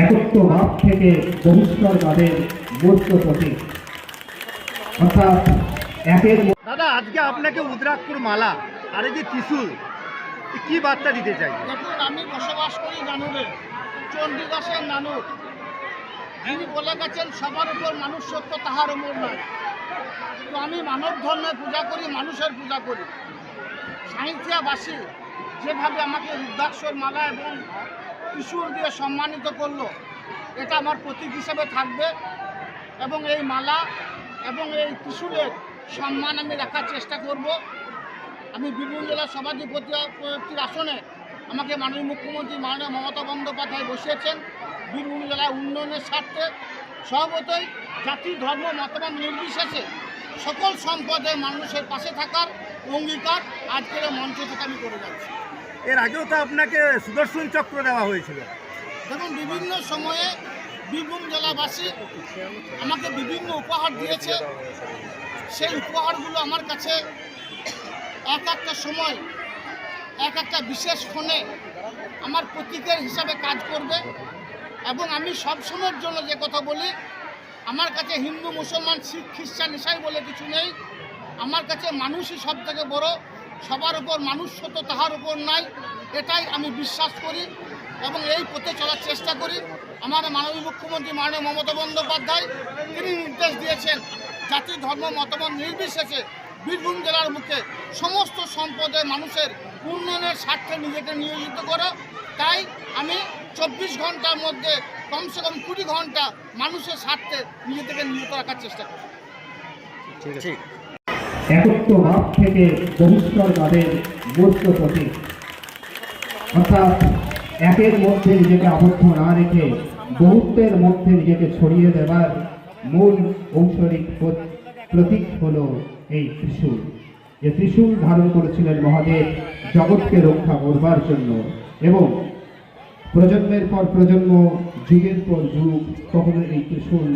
একত্বভাব থেকে বহিষ্কারবাদের মূর্ত প্রতীক। অর্থাৎ একের দাদা আজকে আপনাকে উদ্রাকপুর মালা আর এই যে ত্রিশুল কি বার্তা দিতে চাই? দেখুন আমি বসবাস করি নানুরে চণ্ডীদাসের নানুর যিনি বলে গেছেন সবার উপর মানুষ সত্য তাহার উপর নয়। তো আমি মানব ধর্মের পূজা করি মানুষের পূজা করি। সাহিত্যাবাসী যেভাবে আমাকে রুদ্রাক্ষর মালা এবং ত্রিশূল দিয়ে সম্মানিত করল। এটা আমার প্রতীক হিসেবে থাকবে এবং এই মালা এবং এই ত্রিশূলের সম্মান আমি রাখার চেষ্টা করব। আমি বীরভূম জেলার সভাধিপতির আসনে আমাকে মাননীয় মুখ্যমন্ত্রী মাননীয় মমতা বন্দ্যোপাধ্যায় বসিয়েছেন। বীরভূম জেলায় উন্নয়নের স্বার্থে স্বভাবতই জাতি, ধর্ম মতামত নির্বিশেষে সকল সম্পদের মানুষের পাশে থাকার অঙ্গীকার আজকের মঞ্চ থেকে আমি করে যাচ্ছি। এর আগেও তো আপনাকে সুদর্শন চক্র দেওয়া হয়েছিল। দেখুন, বিভিন্ন সময়ে বীরভূম জেলাবাসী আমাকে বিভিন্ন উপহার দিয়েছে। সেই উপহারগুলো আমার কাছে এক একটা সময়, এক একটা বিশেষ ক্ষণে আমার প্রতীকের হিসাবে কাজ করবে এবং আমি সব সময়ের জন্য যে কথা বলি, আমার কাছে হিন্দু, মুসলমান, শিখ, খ্রিস্টান, ইসাই বলে কিছু নেই। আমার কাছে মানুষই সব থেকে বড়। সবার উপর মানুষ তো তাহার উপর নাই এটাই আমি বিশ্বাস করি এবং এই পথে চলার চেষ্টা করি। আমার মাননীয় মুখ্যমন্ত্রী মাননীয় মমতা বন্দ্যোপাধ্যায় তিনি নির্দেশ দিয়েছেন জাতি ধর্ম মতামত নির্বিশেষে বীরভূম জেলার মুখে সমস্ত সম্পদের মানুষের উন্নয়নের স্বার্থে নিজেকে নিয়োজিত করো। তাই আমি চব্বিশ ঘণ্টার মধ্যে কমসে কম কুড়ি ঘণ্টা মানুষের স্বার্থে নিজেদেরকে নিয়োজিত রাখার চেষ্টা করি ঠিক। একত্বভাব থেকে বহিষ্কারবাদের মূর্ত প্রতীক। অর্থাৎ একের মধ্যে নিজেকে আবদ্ধ না রেখে বহুত্বের মধ্যে নিজেকে ছড়িয়ে দেবার মূল ঔষধিক প্রতীক হল এই ত্রিশূল। যে ত্রিশূল ধারণ করেছিলেন মহাদেব জগৎকে রক্ষা করবার জন্য এবং প্রজন্মের পর প্রজন্ম, যুগের পর যুগ কখনো এই ত্রিশূল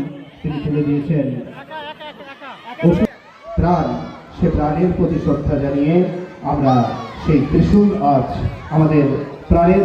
তিনি তুলে দিয়েছেন। প্রাণ সে প্রাণের প্রতি শ্রদ্ধা জানিয়ে আমরা সেই ত্রিশূল আজ আমাদের প্রাণের